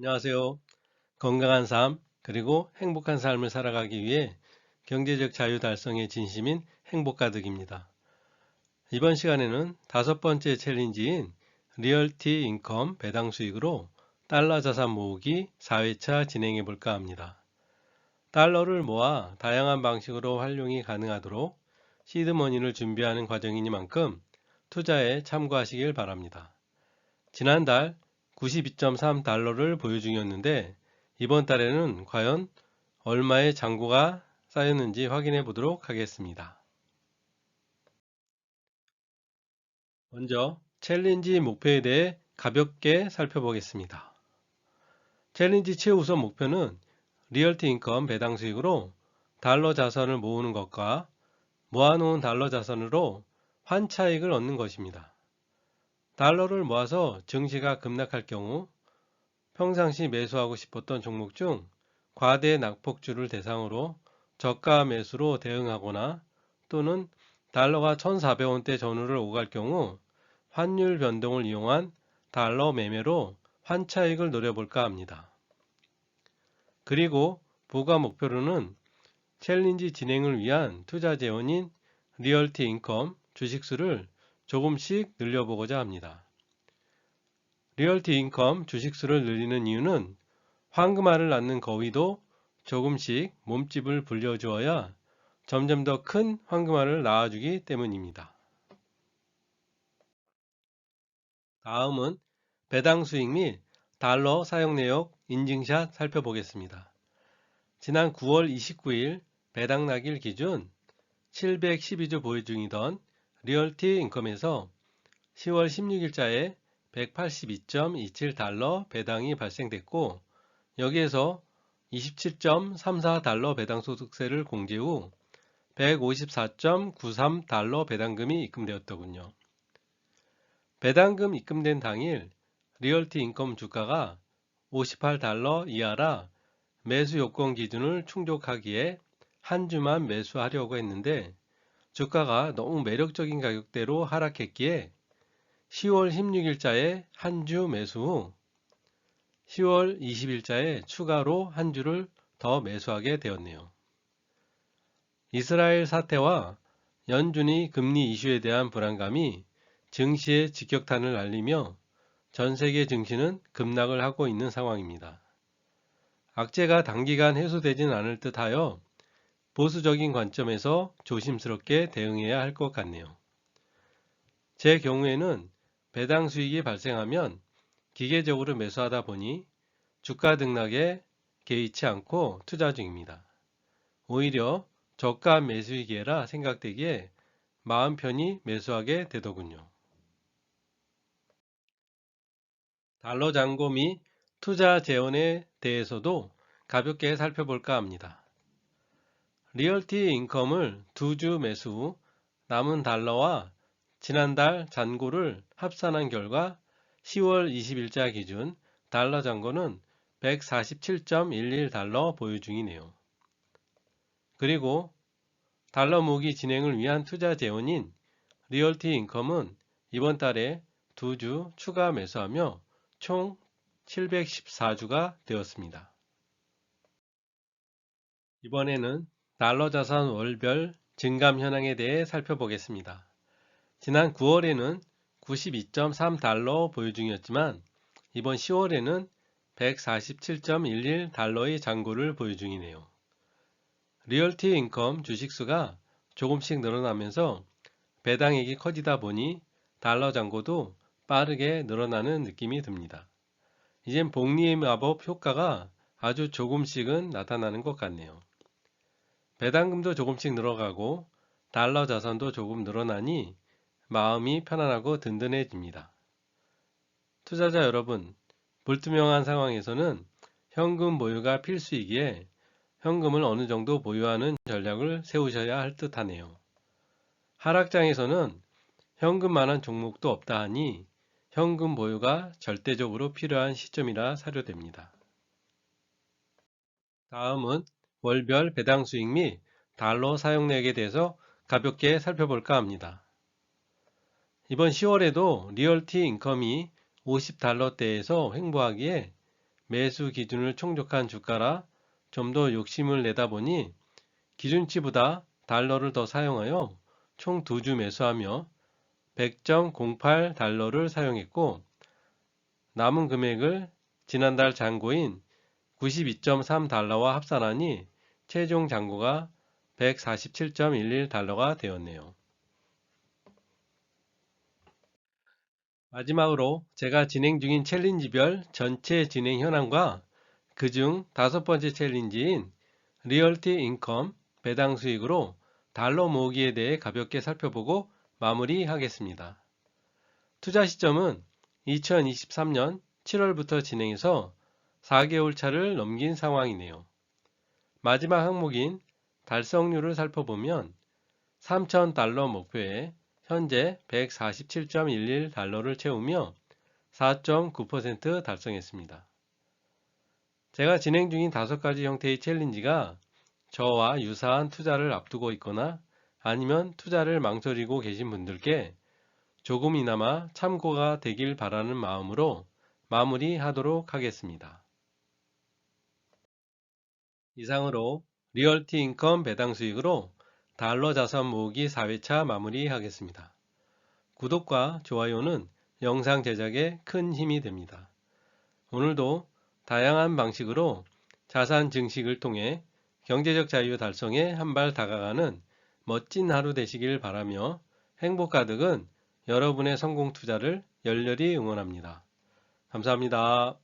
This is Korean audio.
안녕하세요. 건강한 삶, 그리고 행복한 삶을 살아가기 위해 경제적 자유 달성의 진심인 행복가득입니다. 이번 시간에는 다섯 번째 챌린지인 리얼티 인컴 배당 수익으로 달러 자산 모으기 4회차 진행해 볼까 합니다. 달러를 모아 다양한 방식으로 활용이 가능하도록 시드머니를 준비하는 과정이니만큼 투자에 참고하시길 바랍니다. 지난달 92.3달러를 보유 중이었는데 이번 달에는 과연 얼마의 잔고가 쌓였는지 확인해 보도록 하겠습니다. 먼저 챌린지 목표에 대해 가볍게 살펴보겠습니다. 챌린지 최우선 목표는 리얼티 인컴 배당 수익으로 달러 자산을 모으는 것과 모아놓은 달러 자산으로 환차익을 얻는 것입니다. 달러를 모아서 증시가 급락할 경우 평상시 매수하고 싶었던 종목 중 과대 낙폭주를 대상으로 저가 매수로 대응하거나 또는 달러가 1,400원대 전후를 오갈 경우 환율 변동을 이용한 달러 매매로 환차익을 노려볼까 합니다. 그리고 부가 목표로는 챌린지 진행을 위한 투자 재원인 리얼티 인컴 주식수를 조금씩 늘려보고자 합니다. 리얼티 인컴 주식수를 늘리는 이유는 황금알을 낳는 거위도 조금씩 몸집을 불려주어야 점점 더 큰 황금알을 낳아주기 때문입니다. 다음은 배당 수익 및 달러 사용 내역 인증샷 살펴보겠습니다. 지난 9월 29일 배당 낙일 기준 712주 보유 중이던 리얼티 인컴에서 10월 16일자에 182.27달러 배당이 발생됐고 여기에서 27.34달러 배당 소득세를 공제 후 154.93달러 배당금이 입금되었더군요. 배당금 입금된 당일 리얼티 인컴 주가가 58달러 이하라 매수 요건 기준을 충족하기에 한 주만 매수하려고 했는데 주가가 너무 매력적인 가격대로 하락했기에 10월 16일자에 한 주 매수 후 10월 20일자에 추가로 한 주를 더 매수하게 되었네요. 이스라엘 사태와 연준이 금리 이슈에 대한 불안감이 증시에 직격탄을 날리며 전 세계 증시는 급락을 하고 있는 상황입니다. 악재가 단기간 해소되진 않을 듯 하여 보수적인 관점에서 조심스럽게 대응해야 할 것 같네요. 제 경우에는 배당 수익이 발생하면 기계적으로 매수하다 보니 주가 등락에 개의치 않고 투자 중입니다. 오히려 저가 매수이기라 생각되기에 마음 편히 매수하게 되더군요. 달러 잔고 및 투자 재원에 대해서도 가볍게 살펴볼까 합니다. 리얼티 인컴을 두 주 매수 후 남은 달러와 지난달 잔고를 합산한 결과 10월 20일자 기준 달러 잔고는 147.11달러 보유 중이네요. 그리고 달러 모기 진행을 위한 투자 재원인 리얼티 인컴은 이번 달에 두 주 추가 매수하며 총 714주가 되었습니다. 이번에는 달러 자산 월별 증감 현황에 대해 살펴보겠습니다. 지난 9월에는 92.3달러 보유 중이었지만 이번 10월에는 147.11달러의 잔고를 보유 중이네요. 리얼티 인컴 주식수가 조금씩 늘어나면서 배당액이 커지다 보니 달러 잔고도 빠르게 늘어나는 느낌이 듭니다. 이젠 복리의 마법 효과가 아주 조금씩은 나타나는 것 같네요. 배당금도 조금씩 늘어가고 달러 자산도 조금 늘어나니 마음이 편안하고 든든해집니다. 투자자 여러분, 불투명한 상황에서는 현금 보유가 필수이기에 현금을 어느 정도 보유하는 전략을 세우셔야 할 듯 하네요. 하락장에서는 현금만한 종목도 없다 하니 현금 보유가 절대적으로 필요한 시점이라 사료됩니다. 다음은 월별 배당 수익 및 달러 사용액에 대해서 가볍게 살펴볼까 합니다. 이번 10월에도 리얼티 인컴이 50달러대에서 횡보하기에 매수 기준을 충족한 주가라 좀 더 욕심을 내다 보니 기준치보다 달러를 더 사용하여 총 두 주 매수하며 100.08 달러를 사용했고 남은 금액을 지난달 잔고인 92.3 달러와 합산하니 최종 잔고가 147.11 달러가 되었네요. 마지막으로 제가 진행 중인 챌린지별 전체 진행 현황과 그 중 다섯 번째 챌린지인 리얼티 인컴 배당 수익으로 달러 모으기에 대해 가볍게 살펴보고 마무리하겠습니다. 투자 시점은 2023년 7월부터 진행해서 4개월 차를 넘긴 상황이네요. 마지막 항목인 달성률을 살펴보면 3,000달러 목표에 현재 147.11 달러를 채우며 4.9% 달성했습니다. 제가 진행 중인 다섯 가지 형태의 챌린지가 저와 유사한 투자를 앞두고 있거나 아니면 투자를 망설이고 계신 분들께 조금이나마 참고가 되길 바라는 마음으로 마무리하도록 하겠습니다. 이상으로 리얼티 인컴 배당 수익으로 달러 자산 모으기 4회차 마무리하겠습니다. 구독과 좋아요는 영상 제작에 큰 힘이 됩니다. 오늘도 다양한 방식으로 자산 증식을 통해 경제적 자유 달성에 한 발 다가가는 멋진 하루 되시길 바라며 행복 가득은 여러분의 성공 투자를 열렬히 응원합니다. 감사합니다.